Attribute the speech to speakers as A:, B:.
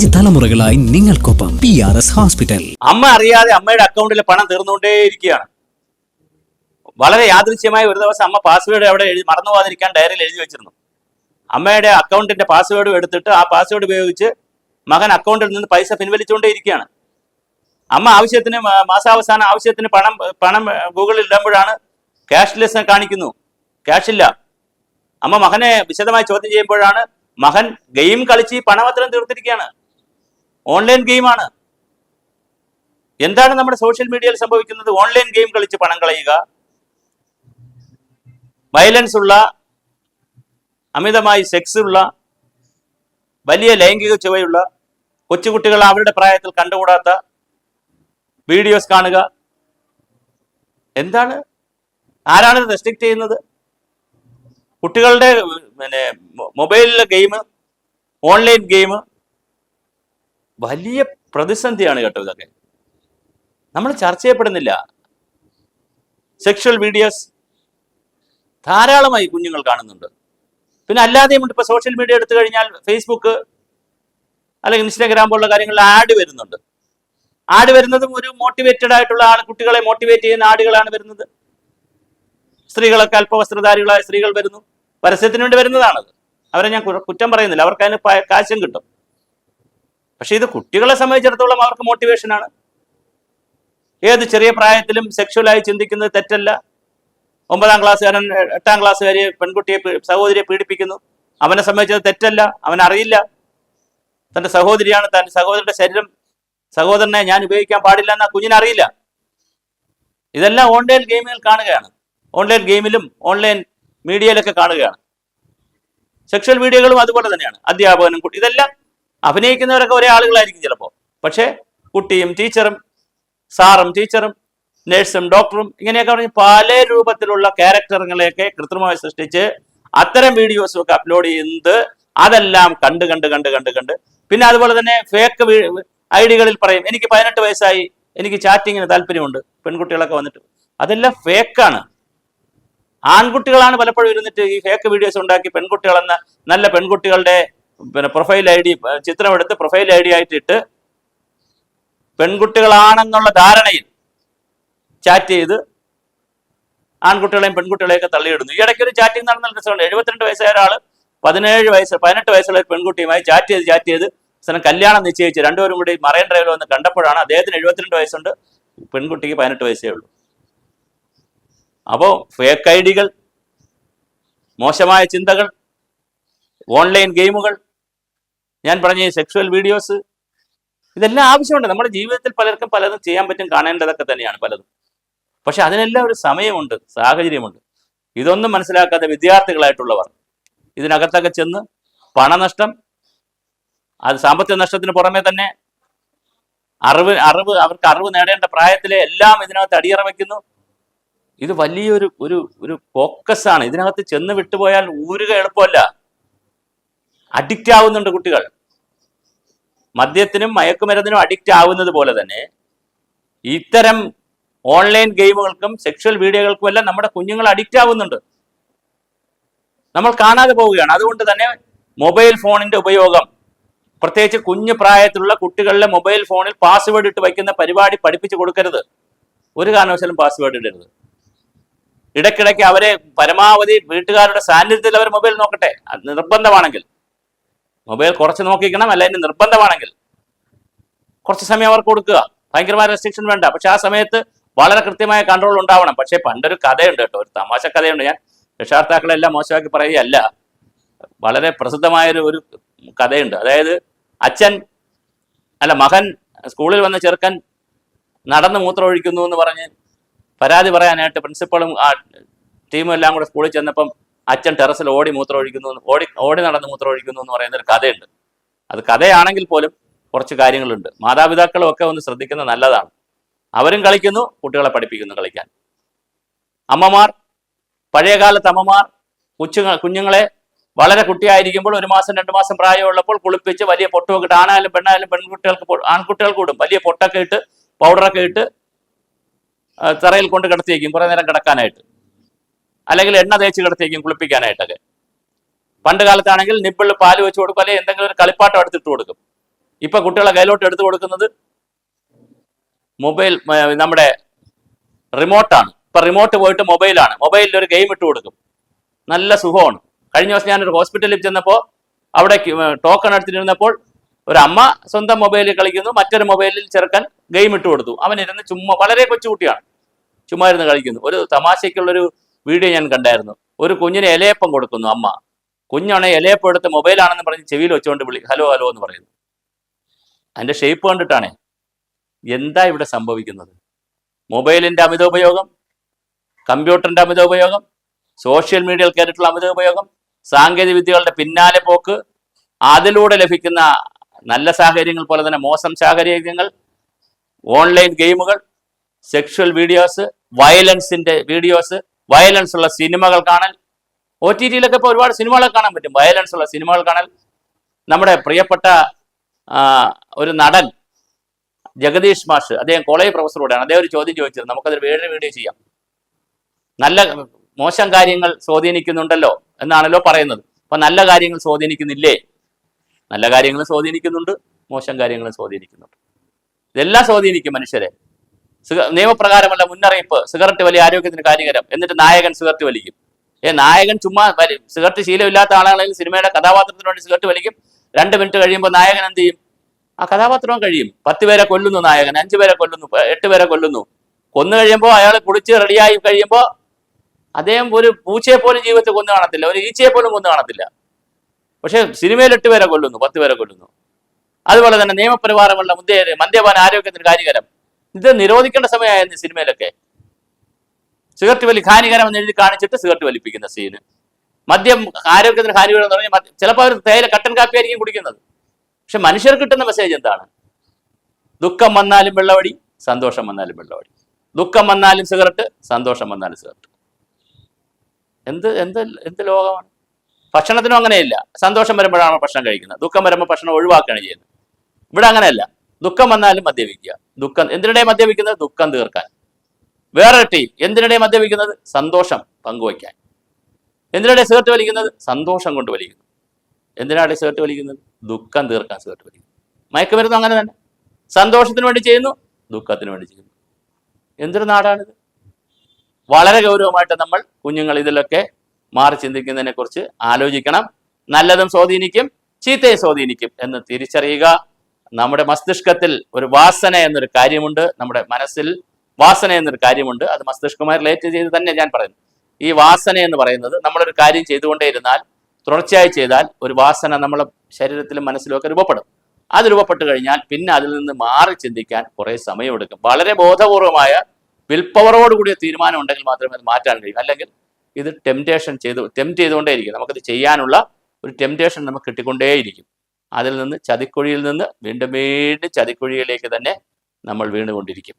A: അഞ്ച് തലമുറകളായി നിങ്ങൾക്കൊപ്പം പി ആർ എസ് ഹോസ്പിറ്റൽ
B: അമ്മ അറിയാതെ അമ്മയുടെ അക്കൗണ്ടിൽ പണം തീർന്നുകൊണ്ടേയിരിക്കുകയാണ്. വളരെ യാദൃശ്യമായി ഒരു ദിവസം അമ്മ പാസ്വേഡ് അവിടെ എഴുതി മറന്നു പോകാതിരിക്കാൻ ഡയറിയിൽ എഴുതി വെച്ചിരുന്നു. അമ്മയുടെ അക്കൗണ്ടിന്റെ പാസ്വേഡും എടുത്തിട്ട് ആ പാസ്വേഡ് ഉപയോഗിച്ച് മകൻ അക്കൗണ്ടിൽ നിന്ന് പൈസ പിൻവലിച്ചുകൊണ്ടേയിരിക്കുകയാണ്. അമ്മ ആവശ്യത്തിന് മാസാവസാനം ആവശ്യത്തിന് പണം പണം ഗൂഗിളിൽ ഇടുമ്പോഴാണ് ക്യാഷ്ലെസ് കാണിക്കുന്നു. ക്യാഷ് ഇല്ല. അമ്മ മകനെ വിശദമായി ചോദ്യം ചെയ്യുമ്പോഴാണ് മകൻ ഗെയിം കളിച്ച് പണപത്രം തീർത്തിരിക്കുകയാണ്. ഓൺലൈൻ ഗെയിമാണ്. എന്താണ് നമ്മുടെ സോഷ്യൽ മീഡിയയിൽ സംഭവിക്കുന്നത്? ഓൺലൈൻ ഗെയിം കളിച്ച് പണം കളയുക. വയലൻസ് ഉള്ള അമിതമായി സെക്സ് ഉള്ള വലിയ ലൈംഗിക ചുവയുള്ള കൊച്ചുകുട്ടികൾ അവരുടെ പ്രായത്തിൽ കണ്ടുകൂടാത്ത വീഡിയോസ് കാണുക. എന്താണ്? ആരാണിത് റെസ്ട്രിക്ട് ചെയ്യുന്നത്? കുട്ടികളുടെ പിന്നെ മൊബൈലിലെ ഗെയിം ഓൺലൈൻ ഗെയിം വലിയ പ്രതിസന്ധിയാണ് കേട്ടോ ഇതൊക്കെ. നമ്മൾ ചർച്ച ചെയ്യപ്പെടുന്നില്ല. സെക്ഷൽ വീഡിയോസ് ധാരാളമായി കുഞ്ഞുങ്ങൾ കാണുന്നുണ്ട്. പിന്നെ അല്ലാതെയും ഇപ്പൊ സോഷ്യൽ മീഡിയ എടുത്തു കഴിഞ്ഞാൽ ഫേസ്ബുക്ക് അല്ലെങ്കിൽ ഇൻസ്റ്റാഗ്രാം പോലുള്ള കാര്യങ്ങളിൽ ആഡ് വരുന്നുണ്ട്. ആഡ് വരുന്നതും ഒരു മോട്ടിവേറ്റഡ് ആയിട്ടുള്ള ആൾ കുട്ടികളെ മോട്ടിവേറ്റ് ചെയ്യുന്ന ആടുകളാണ് വരുന്നത്. സ്ത്രീകളൊക്കെ അല്പവസ്ത്രധാരികളായ സ്ത്രീകൾ വരുന്നു. പരസ്യത്തിന് വേണ്ടി വരുന്നതാണത്. അവരെ ഞാൻ കുറ്റം പറയുന്നില്ല. അവർക്ക് അതിന് കാശും കിട്ടും. പക്ഷെ ഇത് കുട്ടികളെ സംബന്ധിച്ചിടത്തോളം അവർക്ക് മോട്ടിവേഷനാണ് ഏത് ചെറിയ പ്രായത്തിലും സെക്ഷുവലായി ചിന്തിക്കുന്നത് തെറ്റല്ല. ഒമ്പതാം ക്ലാസ്സുകാരൻ എട്ടാം ക്ലാസ്സുകാരി പെൺകുട്ടിയെ സഹോദരിയെ പീഡിപ്പിക്കുന്നു. അവനെ സംബന്ധിച്ചത് തെറ്റല്ല. അവൻ അറിയില്ല. തന്റെ സഹോദരിയാണ് തന്റെ സഹോദരന്റെ ശരീരം. സഹോദരനെ ഞാൻ ഉപയോഗിക്കാൻ പാടില്ല എന്ന് കുഞ്ഞിനെ അറിയില്ല. ഇതെല്ലാം ഓൺലൈൻ ഗെയിമുകൾ കാണുകയാണ്. ഓൺലൈൻ ഗെയിമിലും ഓൺലൈൻ മീഡിയയിലൊക്കെ കാണുകയാണ്. സെക്ഷൽ മീഡിയകളും അതുപോലെ തന്നെയാണ്. അധ്യാപകനും ഇതെല്ലാം അഭിനയിക്കുന്നവരൊക്കെ ഒരേ ആളുകളായിരിക്കും ചിലപ്പോൾ പക്ഷേ കുട്ടിയും ടീച്ചറും സാറും ടീച്ചറും നേഴ്സും ഡോക്ടറും ഇങ്ങനെയൊക്കെ പറഞ്ഞ് പല രൂപത്തിലുള്ള ക്യാരക്ടറുകളെയൊക്കെ കൃത്രിമമായി സൃഷ്ടിച്ച് അത്തരം വീഡിയോസും ഒക്കെ അപ്ലോഡ് ചെയ്യുന്നത് അതെല്ലാം കണ്ട് കണ്ട് കണ്ട് കണ്ട് കണ്ട്. പിന്നെ അതുപോലെ തന്നെ ഫേക്ക് ഐഡികളിൽ പറയും എനിക്ക് പതിനെട്ട് വയസ്സായി എനിക്ക് ചാറ്റിങ്ങിന് താല്പര്യമുണ്ട്. പെൺകുട്ടികളൊക്കെ വന്നിട്ട്. അതെല്ലാം ഫേക്കാണ് ആൺകുട്ടികളാണ് പലപ്പോഴും ഇരുന്നിട്ട് ഈ ഫേക്ക് വീഡിയോസ് ഉണ്ടാക്കി പെൺകുട്ടികളെന്ന നല്ല പെൺകുട്ടികളുടെ പിന്നെ പ്രൊഫൈൽ ഐ ഡി ചിത്രമെടുത്ത് പ്രൊഫൈൽ ഐ ഡി ആയിട്ടിട്ട് പെൺകുട്ടികളാണെന്നുള്ള ധാരണയിൽ ചാറ്റ് ചെയ്ത് ആൺകുട്ടികളെയും പെൺകുട്ടികളെയൊക്കെ തള്ളിയിടുന്നു. ഈ ഇടയ്ക്ക് ഒരു ചാറ്റിംഗ് നടന്ന രസമുണ്ട് എഴുപത്തിരണ്ട് വയസ്സായ ഒരാൾ പതിനേഴ് വയസ്സ് പതിനെട്ട് വയസ്സുള്ള ഒരു പെൺകുട്ടിയുമായി ചാറ്റ് ചെയ്ത് ചാറ്റ് ചെയ്ത് സ്ഥലം കല്യാണം നിശ്ചയിച്ച് രണ്ടുപേരും കൂടി മറൈൻ ഡ്രൈവിൽ വന്ന് കണ്ടപ്പോഴാണ് അദ്ദേഹത്തിന് എഴുപത്തിരണ്ട് വയസ്സുണ്ട് പെൺകുട്ടിക്ക് പതിനെട്ട് വയസ്സേ ഉള്ളൂ. അപ്പോൾ ഫേക്ക് ഐ ഡികൾ മോശമായ ചിന്തകൾ ഓൺലൈൻ ഗെയിമുകൾ ഞാൻ പറഞ്ഞ സെക്ഷൽ വീഡിയോസ് ഇതെല്ലാം ആവശ്യമുണ്ട്. നമ്മുടെ ജീവിതത്തിൽ പലർക്കും പലതും ചെയ്യാൻ പറ്റും കാണേണ്ടതൊക്കെ തന്നെയാണ് പലതും. പക്ഷെ അതിനെല്ലാം ഒരു സമയമുണ്ട് സാഹചര്യമുണ്ട്. ഇതൊന്നും മനസ്സിലാക്കാത്ത വിദ്യാർത്ഥികളായിട്ടുള്ളവർ ഇതിനകത്തൊക്കെ ചെന്ന് പണനഷ്ടം അത് സാമ്പത്തിക നഷ്ടത്തിന് പുറമെ തന്നെ അറിവ് അറിവ് അവർക്ക് അറിവ് നേടേണ്ട പ്രായത്തിലെ എല്ലാം ഇതിനകത്ത് അടിയറ വയ്ക്കുന്നു ഇത് വലിയൊരു ഒരു ഒരു ആണ്. ഇതിനകത്ത് ചെന്ന് വിട്ടുപോയാൽ ഊരുക എളുപ്പമല്ല. അഡിക്റ്റ് ആവുന്നുണ്ട് കുട്ടികൾ. മദ്യത്തിനും മയക്കുമരുന്നിനും അഡിക്റ്റ് ആവുന്നത് പോലെ തന്നെ ഇത്തരം ഓൺലൈൻ ഗെയിമുകൾക്കും സെക്ഷൽ വീഡിയോകൾക്കും എല്ലാം നമ്മുടെ കുഞ്ഞുങ്ങൾ അഡിക്റ്റ് ആവുന്നുണ്ട്. നമ്മൾ കാണാതെ പോവുകയാണ്. അതുകൊണ്ട് തന്നെ മൊബൈൽ ഫോണിന്റെ ഉപയോഗം പ്രത്യേകിച്ച് കുഞ്ഞു പ്രായത്തിലുള്ള കുട്ടികളിലെ മൊബൈൽ ഫോണിൽ പാസ്വേഡ് ഇട്ട് വയ്ക്കുന്ന പരിപാടി പഠിപ്പിച്ചു കൊടുക്കരുത്. ഒരു കാരണവശാലും പാസ്വേഡ് ഇടരുത്. ഇടയ്ക്കിടയ്ക്ക് അവരെ പരമാവധി വീട്ടുകാരുടെ സാന്നിധ്യത്തിൽ അവർ മൊബൈൽ നോക്കട്ടെ. നിർബന്ധമാണെങ്കിൽ. മൊബൈൽ കുറച്ച് നോക്കിക്കണം അല്ല ഇനി നിർബന്ധമാണെങ്കിൽ. കുറച്ച് സമയം അവർക്ക് കൊടുക്കുക. ഭയങ്കരമായ റെസ്ട്രിക്ഷൻ വേണ്ട. പക്ഷെ ആ സമയത്ത് വളരെ കൃത്യമായ കൺട്രോൾ ഉണ്ടാവണം. പക്ഷേ പണ്ടൊരു കഥയുണ്ട് കേട്ടോ ഒരു തമാശ കഥയുണ്ട്. ഞാൻ രക്ഷാർത്ഥാക്കളെല്ലാം മോശമാക്കി പറയുകയല്ല. വളരെ പ്രസിദ്ധമായൊരു ഒരു കഥയുണ്ട്. അതായത് അച്ഛൻ അല്ല മകൻ സ്കൂളിൽ വന്ന ചെറുക്കൻ നടന്ന് മൂത്രം ഒഴിക്കുന്നു എന്ന് പറഞ്ഞ് പരാതി പറയാനായിട്ട് പ്രിൻസിപ്പളും ആ ടീമും എല്ലാം കൂടെ സ്കൂളിൽ ചെന്നപ്പം അച്ഛൻ ടെറസിൽ ഓടി മൂത്രമൊഴിക്കുന്നു ഓടി ഓടി നടന്ന് മൂത്രമൊഴിക്കുന്നു എന്ന് പറയുന്ന ഒരു കഥയുണ്ട്. അത് കഥയാണെങ്കിൽ പോലും കുറച്ച് കാര്യങ്ങളുണ്ട്. മാതാപിതാക്കളും ഒക്കെ ഒന്ന് ശ്രദ്ധിക്കുന്നത് നല്ലതാണ്. അവരും കളിക്കുന്നു കുട്ടികളെ പഠിപ്പിക്കുന്നു കളിക്കാൻ. അമ്മമാർ പഴയകാലത്ത് അമ്മമാർ കുച്ചു കുഞ്ഞുങ്ങളെ വളരെ കുട്ടിയായിരിക്കുമ്പോൾ ഒരു മാസം രണ്ട് മാസം പ്രായമുള്ളപ്പോൾ കുളിപ്പിച്ച് വലിയ പൊട്ടുമൊക്കെ ഇട്ട് ആണായാലും പെണ്ണായാലും പെൺകുട്ടികൾക്ക് ആൺകുട്ടികൾക്ക് ഇടും. വലിയ പൊട്ടൊക്കെ ഇട്ട് പൗഡറൊക്കെ ഇട്ട് തറയിൽ കൊണ്ട് കിടത്തിയേക്കും. കുറെ നേരം കിടക്കാനായിട്ട്. അല്ലെങ്കിൽ എണ്ണ തേച്ച് കിടത്തേക്കും കുളിപ്പിക്കാനായിട്ടൊക്കെ. പണ്ട് കാലത്താണെങ്കിൽ നിപ്പിൾ പാൽ വെച്ച് കൊടുക്കും അല്ലെങ്കിൽ എന്തെങ്കിലും ഒരു കളിപ്പാട്ടം എടുത്തിട്ട് കൊടുക്കും. ഇപ്പൊ കുട്ടികളെ കയ്യിലോട്ട് എടുത്തു കൊടുക്കുന്നത് മൊബൈൽ നമ്മുടെ റിമോട്ടാണ്. ഇപ്പൊ റിമോട്ട് പോയിട്ട് മൊബൈലാണ്. മൊബൈലിൽ ഒരു ഗെയിം ഇട്ട് കൊടുക്കും. നല്ല സുഖമാണ്. കഴിഞ്ഞ ദിവസം ഞാനൊരു ഹോസ്പിറ്റലിൽ ചെന്നപ്പോൾ അവിടെ ടോക്കൺ എടുത്തിരുന്നപ്പോൾ ഒരു അമ്മ സ്വന്തം മൊബൈലിൽ കളിക്കുന്നു മറ്റൊരു മൊബൈലിൽ ചെറുക്കൻ ഗെയിം ഇട്ട് കൊടുത്തു. അവൻ ഇരുന്ന് ചുമ്മാ വളരെ കൊച്ചുകുട്ടിയാണ്. ചുമ്മാ ഇരുന്ന് കളിക്കുന്നു. ഒരു തമാശയ്ക്കുള്ളൊരു വീഡിയോ ഞാൻ കണ്ടായിരുന്നു. ഒരു കുഞ്ഞിന് ഇലയപ്പം കൊടുക്കുന്നു അമ്മ. കുഞ്ഞാണ് ഇലയപ്പം എടുത്ത് മൊബൈലാണെന്ന് പറഞ്ഞ് ചെവിയിൽ വെച്ചുകൊണ്ട് വിളി ഹലോ ഹലോ എന്ന് പറയുന്നു. അതിന്റെ ഷേപ്പ് കണ്ടിട്ടാണേ. എന്താ ഇവിടെ സംഭവിക്കുന്നത്? മൊബൈലിന്റെ അമിതോപയോഗം കമ്പ്യൂട്ടറിന്റെ അമിതോപയോഗം സോഷ്യൽ മീഡിയയിൽ കയറിയിട്ടുള്ള അമിതോപയോഗം സാങ്കേതിക വിദ്യകളുടെ പിന്നാലെ പോക്ക് അതിലൂടെ ലഭിക്കുന്ന നല്ല സാഹചര്യങ്ങൾ പോലെ തന്നെ മോശം സാഹചര്യങ്ങൾ ഓൺലൈൻ ഗെയിമുകൾ സെക്ഷൽ വീഡിയോസ് വയലൻസിന്റെ വീഡിയോസ് വയലൻസ് ഉള്ള സിനിമകൾ കാണൽ. ഒ ടി ടിയിലൊക്കെ ഇപ്പോൾ ഒരുപാട് സിനിമകളൊക്കെ കാണാൻ പറ്റും. വയലൻസ് ഉള്ള സിനിമകൾ കാണൽ. നമ്മുടെ പ്രിയപ്പെട്ട ഒരു നടൻ ജഗദീഷ് മാഷ് അദ്ദേഹം കോളേജ് പ്രൊഫസറോടാണ് അദ്ദേഹം ഒരു ചോദ്യം ചോദിച്ചത്. നമുക്കതൊരു വേറെ വീഡിയോ ചെയ്യാം. നല്ല മോശം കാര്യങ്ങൾ സ്വാധീനിക്കുന്നുണ്ടല്ലോ എന്നാണല്ലോ പറയുന്നത്. അപ്പൊ നല്ല കാര്യങ്ങൾ സ്വാധീനിക്കുന്നില്ലേ? നല്ല കാര്യങ്ങൾ സ്വാധീനിക്കുന്നുണ്ട് മോശം കാര്യങ്ങൾ സ്വാധീനിക്കുന്നുണ്ട്. ഇതെല്ലാം സ്വാധീനിക്കും മനുഷ്യരെ. നിയമപ്രകാരമുള്ള മുന്നറിയിപ്പ്. സിഗരറ്റ് വലിയ ആരോഗ്യത്തിന് കാര്യകരം എന്നിട്ട് നായകൻ സിഗരറ്റ് വലിക്കും. ഏ നായകൻ ചുമ്മാ സിഗരറ്റ് ശീലമില്ലാത്ത ആളാണെങ്കിൽ സിനിമയുടെ കഥാപാത്രത്തിന് വേണ്ടി സിഗരറ്റ് വലിക്കും. രണ്ട് മിനിറ്റ് കഴിയുമ്പോൾ നായകൻ എന്ത് ചെയ്യും? ആ കഥാപാത്രവും കഴിയും. പത്ത് പേരെ കൊല്ലുന്നു നായകൻ അഞ്ചു പേരെ കൊല്ലുന്നു എട്ട് പേരെ കൊല്ലുന്നു. കൊന്നു കഴിയുമ്പോൾ അയാൾ കുളിച്ച് റെഡിയായി കഴിയുമ്പോൾ അദ്ദേഹം ഒരു പൂച്ചയെ പോലും ജീവിതത്തിൽ കൊന്നു കാണത്തില്ല. ഒരു ഈച്ചയെ പോലും കൊന്നു കാണത്തില്ല. പക്ഷേ സിനിമയിൽ എട്ട് പേരെ കൊല്ലുന്നു പത്ത് പേരെ കൊല്ലുന്നു. അതുപോലെ തന്നെ നിയമപരിവാരമുള്ള മുദ്യ മദ്യപാന ആരോഗ്യത്തിന് ഹാനികരം. ഇത് നിരോധിക്കേണ്ട സമയമായിരുന്നു സിനിമയിലൊക്കെ. സിഗരറ്റ് വലി ഹാനികരം എന്ന് എഴുതി കാണിച്ചിട്ട് സിഗരറ്റ് വലിപ്പിക്കുന്ന സീന് മദ്യം ആരോഗ്യത്തിന് ഹാനികരം എന്ന് പറഞ്ഞാൽ ചിലപ്പോൾ അവർ തേയില കട്ടൻ കാപ്പി ആയിരിക്കും കുടിക്കുന്നത്. പക്ഷെ മനുഷ്യർ കിട്ടുന്ന മെസ്സേജ് എന്താണ്? ദുഃഖം വന്നാലും വെള്ളവടി സന്തോഷം വന്നാലും വെള്ളവടി. ദുഃഖം വന്നാലും സിഗരറ്റ് സന്തോഷം വന്നാലും സിഗരറ്റ്. എന്ത് എന്ത് എന്ത് ലോകമാണ്? ഭക്ഷണത്തിനും അങ്ങനെയില്ല. സന്തോഷം വരുമ്പോഴാണ് ഭക്ഷണം കഴിക്കുന്നത്? ദുഃഖം വരുമ്പോൾ ഭക്ഷണം ഒഴിവാക്കുകയാണ് ചെയ്യുന്നത്. ഇവിടെ അങ്ങനെയല്ല. ദുഃഖം വന്നാലും മദ്യപിക്കുക. ദുഃഖം എന്തിനിടെ മദ്യപിക്കുന്നത്? ദുഃഖം തീർക്കാൻ. വേറെ ടീം എന്തിനിടെ മദ്യപിക്കുന്നത്? സന്തോഷം പങ്കുവയ്ക്കാൻ. എന്തിനിടെ സിഗരറ്റ് വലിക്കുന്നത്? സന്തോഷം കൊണ്ട് വലിക്കുന്നു. എന്തിനാണ് സിഗരറ്റ് വലിക്കുന്നത്? ദുഃഖം തീർക്കാൻ സിഗരറ്റ് വലിക്കുന്നു. മയക്കുമരുന്ന് അങ്ങനെ തന്നെ. സന്തോഷത്തിന് വേണ്ടി ചെയ്യുന്നു ദുഃഖത്തിന് വേണ്ടി ചെയ്യുന്നു. എന്തൊരു നാടാണിത്? വളരെ ഗൗരവമായിട്ട് നമ്മൾ കുഞ്ഞുങ്ങൾ ഇതിലൊക്കെ മാറി ചിന്തിക്കുന്നതിനെ കുറിച്ച് ആലോചിക്കണം. നല്ലതും സ്വാധീനിക്കും ചീത്തയെ സ്വാധീനിക്കും എന്ന് തിരിച്ചറിയുക. നമ്മുടെ മസ്തിഷ്കത്തിൽ ഒരു വാസന എന്നൊരു കാര്യമുണ്ട്. നമ്മുടെ മനസ്സിൽ വാസന എന്നൊരു കാര്യമുണ്ട്. അത് മസ്തിഷ്കമായി റിലേറ്റ് ചെയ്ത് തന്നെ ഞാൻ പറയുന്നു. ഈ വാസന എന്ന് പറയുന്നത് നമ്മളൊരു കാര്യം ചെയ്തുകൊണ്ടേയിരുന്നാൽ തുടർച്ചയായി ചെയ്താൽ ഒരു വാസന നമ്മളെ ശരീരത്തിലും മനസ്സിലും ഒക്കെ രൂപപ്പെടും. അത് രൂപപ്പെട്ട് കഴിഞ്ഞാൽ പിന്നെ അതിൽ നിന്ന് മാറി ചിന്തിക്കാൻ കുറേ സമയമെടുക്കും. വളരെ ബോധപൂർവമായ വിൽ കൂടിയ തീരുമാനം ഉണ്ടെങ്കിൽ മാത്രമേ അത് മാറ്റാൻ കഴിയും. അല്ലെങ്കിൽ ഇത് ടെംപ്റ്റേഷൻ ചെയ്തു ടെംപ്റ്റ് ചെയ്തുകൊണ്ടേയിരിക്കും. നമുക്കത് ചെയ്യാനുള്ള ഒരു ടെംപ്റ്റേഷൻ നമുക്ക് കിട്ടിക്കൊണ്ടേയിരിക്കും. അതിൽ നിന്ന് ചതിക്കുഴിയിൽ നിന്ന് വീണ്ടും വീണ്ടും ചതിക്കുഴിയിലേക്ക് തന്നെ നമ്മൾ വീണുകൊണ്ടിരിക്കും.